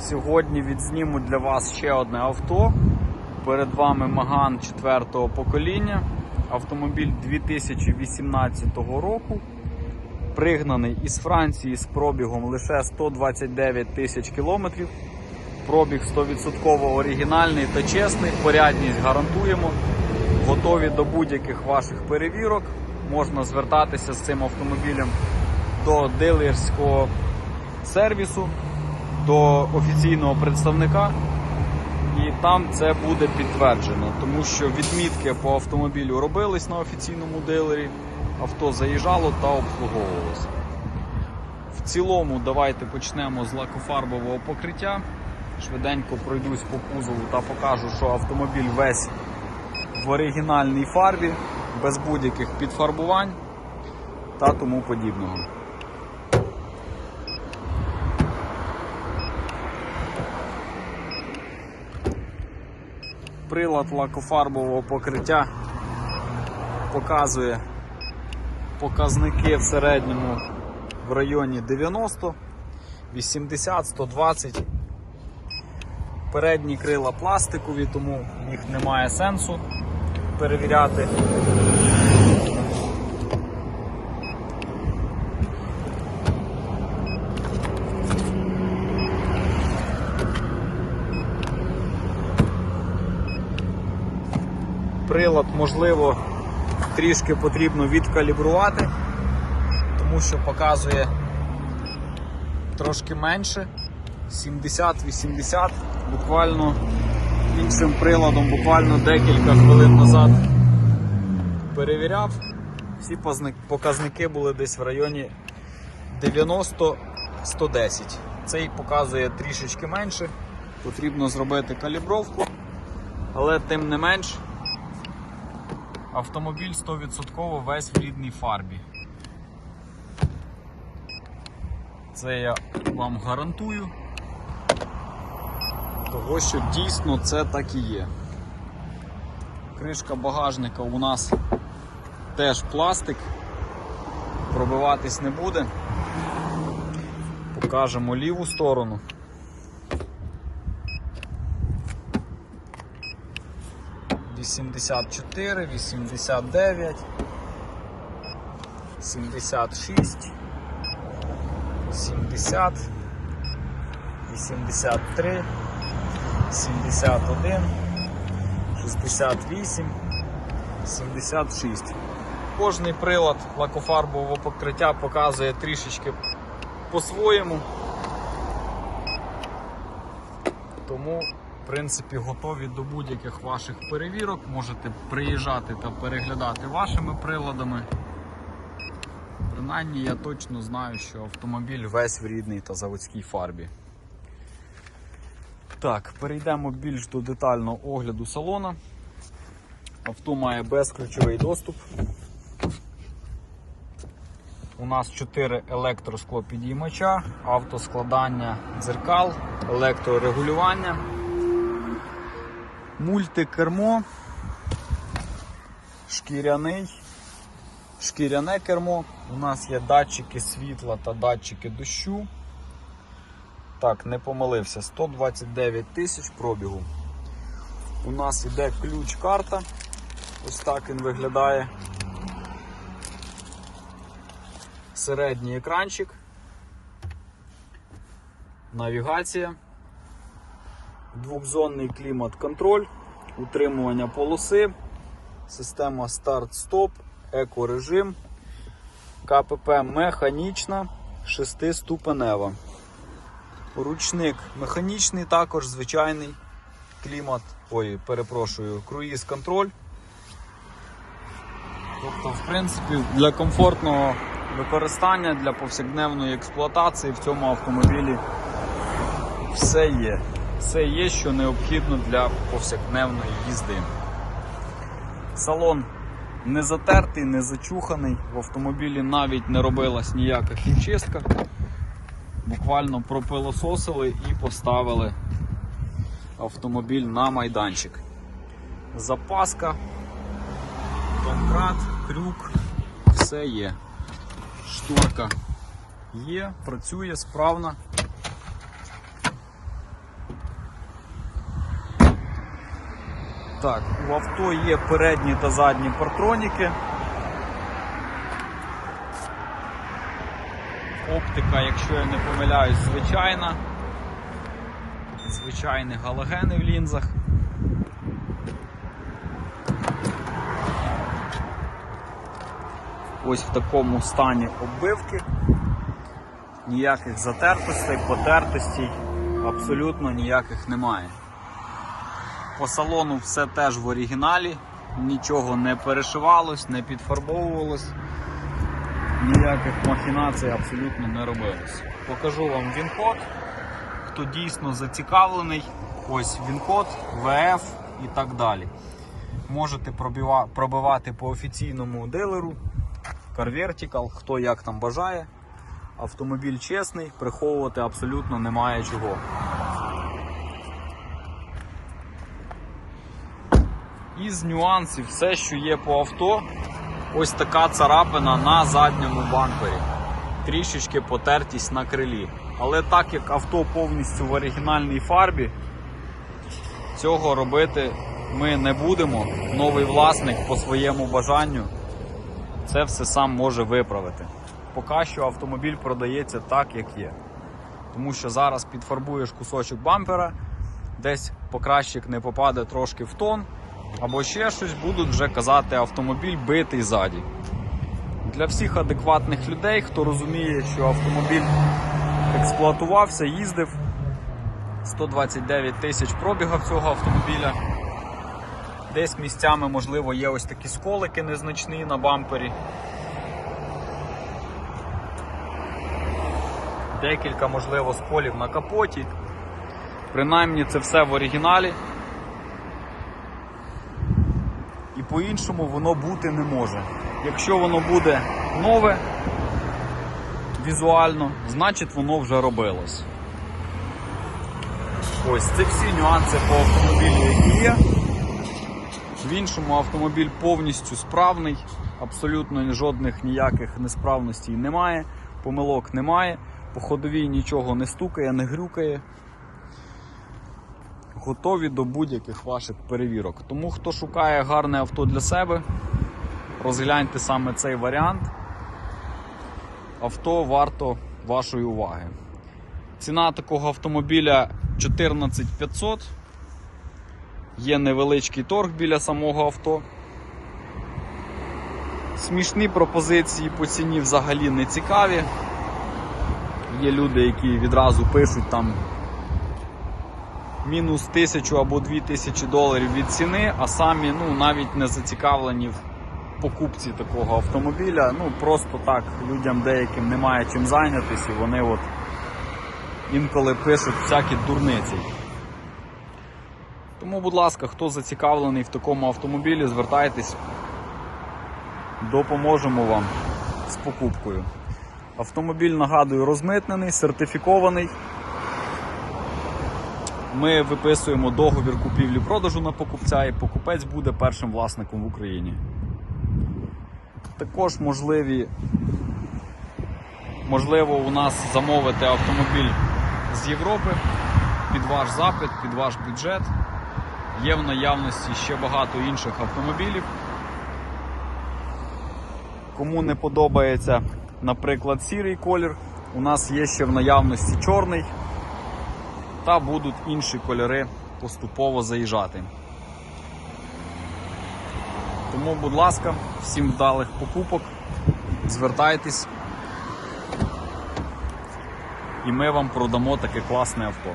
Сьогодні відзніму для вас ще одне авто. Перед вами Маган 4-го покоління. Автомобіль 2018 року. Пригнаний із Франції з пробігом лише 129 тисяч кілометрів. Пробіг 100% оригінальний та чесний. Порядність гарантуємо. Готові до будь-яких ваших перевірок. Можна звертатися з цим автомобілем до дилерського сервісу, до офіційного представника, і там це буде підтверджено, тому що відмітки по автомобілю робились на офіційному дилері, авто заїжджало та обслуговувалося. В цілому, давайте почнемо з лакофарбового покриття. Швиденько пройдусь по кузову та покажу, що автомобіль весь в оригінальній фарбі, без будь-яких підфарбувань та тому подібного. Прилад лакофарбового покриття показує показники в середньому в районі 90, 80, 120. Передні крила пластикові, тому їх немає сенсу перевіряти. Прилад, можливо, трішки потрібно відкалібрувати, тому що показує трошки менше. 70-80, буквально іншим приладом, буквально декілька хвилин назад перевіряв. Всі показники були десь в районі 90-110. Цей показує трішечки менше. Потрібно зробити калібровку, але тим не менш автомобіль 100% весь в рідній фарбі. Це я вам гарантую. Того, що дійсно це так і є. Кришка багажника у нас теж пластик, пробиватись не буде. Покажемо ліву сторону. Вісімдесят чотири, вісімдесят дев'ять, сімдесят шість, сімдесят, вісімдесят три. 71, 68, 76. Кожний прилад лакофарбового покриття показує трішечки по-своєму. Тому, принципі, готові до будь-яких ваших перевірок. Можете приїжджати та переглядати вашими приладами. Принаймні я точно знаю, що автомобіль весь в рідній та заводській фарбі. Так, перейдемо більш до детального огляду салона. Авто має безключовий доступ. У нас 4 електросклопідіймача, автоскладання дзеркал, електрорегулювання, мультикермо, шкіряний, шкіряне кермо. У нас є датчики світла та датчики дощу. Так, не помилився. 129 тисяч пробігу. У нас іде ключ-карта. Ось так він виглядає. Середній екранчик. Навігація. Двохзонний клімат-контроль, утримування полоси, система старт-стоп, екорежим, КПП механічна, шестиступенева. Ручник механічний, також звичайний клімат, ой, перепрошую, круїз контроль. Тобто, в принципі, для комфортного використання, для повсякденної експлуатації в цьому автомобілі все є. Все є, що необхідно для повсякденної їзди. Салон не затертий, не зачуханий, в автомобілі навіть не робилась ніяка хімчистка буквально пропилососили і поставили автомобіль на майданчик. Запаска, домкрат, крюк, все є. Шторка є, працює справно. Так, у авто є передні та задні партроніки. Оптика, якщо я не помиляюсь, звичайна. Звичайні галогени в лінзах. Ось в такому стані оббивки. Ніяких затертостей, потертостей абсолютно ніяких немає. По салону все теж в оригіналі, нічого не перешивалось, не підфарбовувалось, ніяких махінацій абсолютно не робилось. Покажу вам він-код. Хто дійсно зацікавлений, ось він-код, ВФ і так далі. Можете пробивати по офіційному дилеру, Car Vertical, хто як там бажає. Автомобіль чесний, приховувати абсолютно немає чого. Із нюансів, все, що є по авто, ось така царапина на задньому бампері. Трішечки потертість на крилі. Але так як авто повністю в оригінальній фарбі, цього робити ми не будемо. Новий власник по своєму бажанню це все сам може виправити. Поки що автомобіль продається так, як є. Тому що зараз підфарбуєш кусочок бампера, десь покращик не попаде трошки в тон, або ще щось будуть вже казати автомобіль битий ззаді. Для всіх адекватних людей, хто розуміє, що автомобіль експлуатувався, їздив 129 тисяч пробігав цього автомобіля. Десь місцями, можливо, є ось такі сколики незначні на бампері. Декілька, можливо, сколів на капоті. Принаймні це все в оригіналі. І по-іншому воно бути не може. Якщо воно буде нове візуально, значить воно вже робилось. Ось це всі нюанси по автомобілю, які є. В іншому автомобіль повністю справний, абсолютно жодних ніяких несправностей немає, помилок немає, по ходовій нічого не стукає, не грюкає. Готові до будь-яких ваших перевірок. Тому хто шукає гарне авто для себе, розгляньте саме цей варіант. Авто варто вашої уваги. Ціна такого автомобіля 14500. Є невеличкий торг біля самого авто. Смішні пропозиції по ціні взагалі не цікаві. Є люди, які відразу пишуть там мінус тисячу або дві тисячі доларів від ціни, а самі ну, навіть не зацікавлені в покупці такого автомобіля. Ну просто так людям деяким немає чим зайнятися, і вони от інколи пишуть всякі дурниці. Тому, будь ласка, хто зацікавлений в такому автомобілі, звертайтесь, допоможемо вам з покупкою. Автомобіль, нагадую, розмитнений, сертифікований. Ми виписуємо договір купівлі-продажу на покупця, і покупець буде першим власником в Україні. Також можливі, можливо у нас замовити автомобіль з Європи під ваш запит, під ваш бюджет. Є в наявності ще багато інших автомобілів. Кому не подобається, наприклад, сірий колір, у нас є ще в наявності чорний, та будуть інші кольори поступово заїжджати. Тому, будь ласка, всім вдалих покупок, звертайтесь, і ми вам продамо таке класне авто.